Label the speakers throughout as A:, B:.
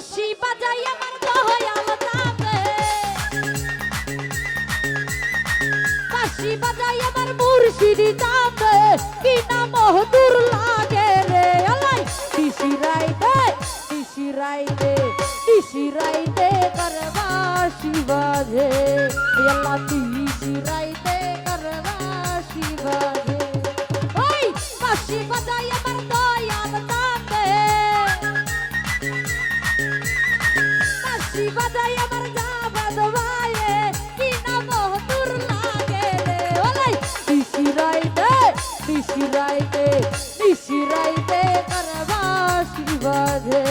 A: বাঁশি বাজাই আমার দয়াল নামে বাঁশি বাজাই আমার মুর্শিদি নামে কি না মহদুর লাগে রে? আলাই দিশি রাইতে দিশি রাইতে দিশি রাইতে করবাসি বাজে। আল্লাহ দিশি রাইতে bother.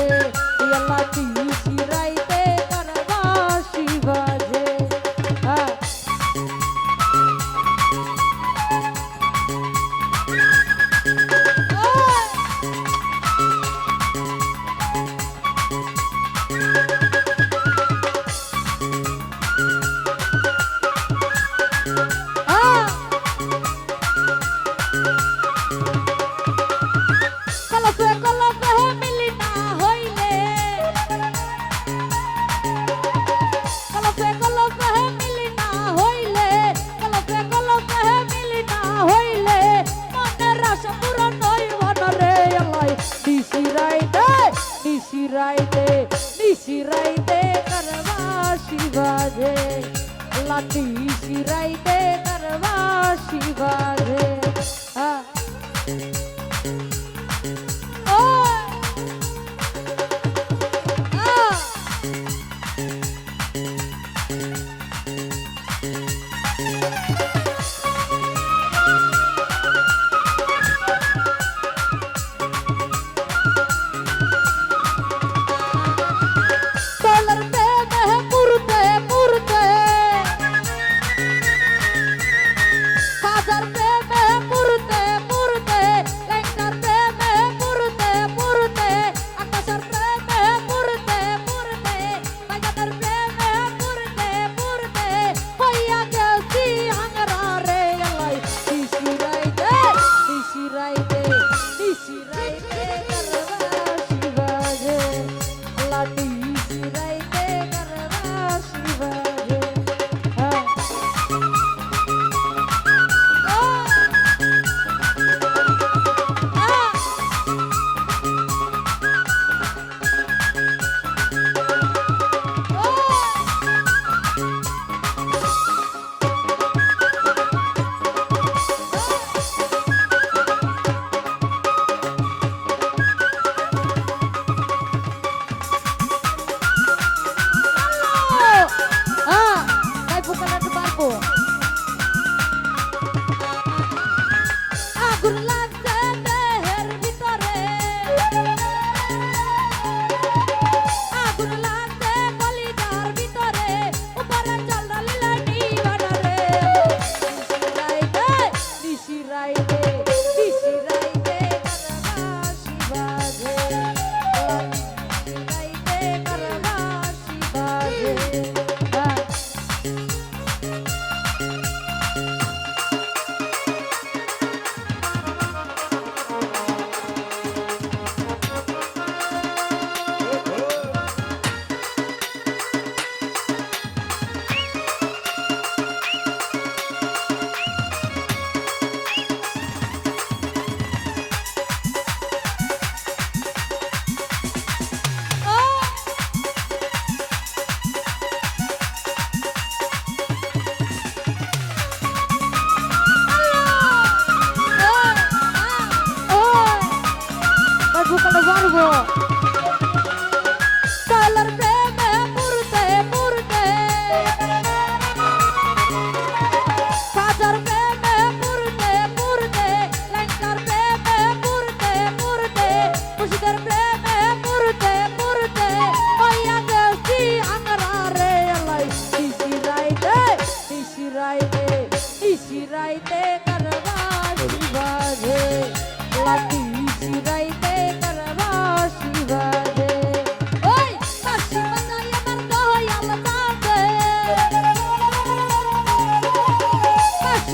A: দিশি রাইতে দিশি রাইতে করবাসি বাজে। আল্লাহ দিশি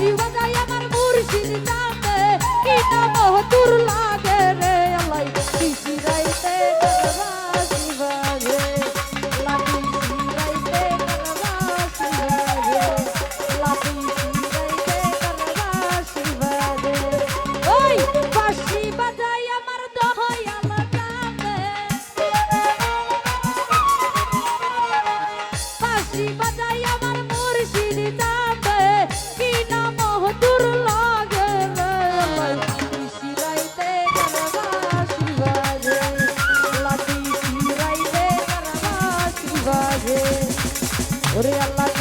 A: Silva da ওরে আল্লাহ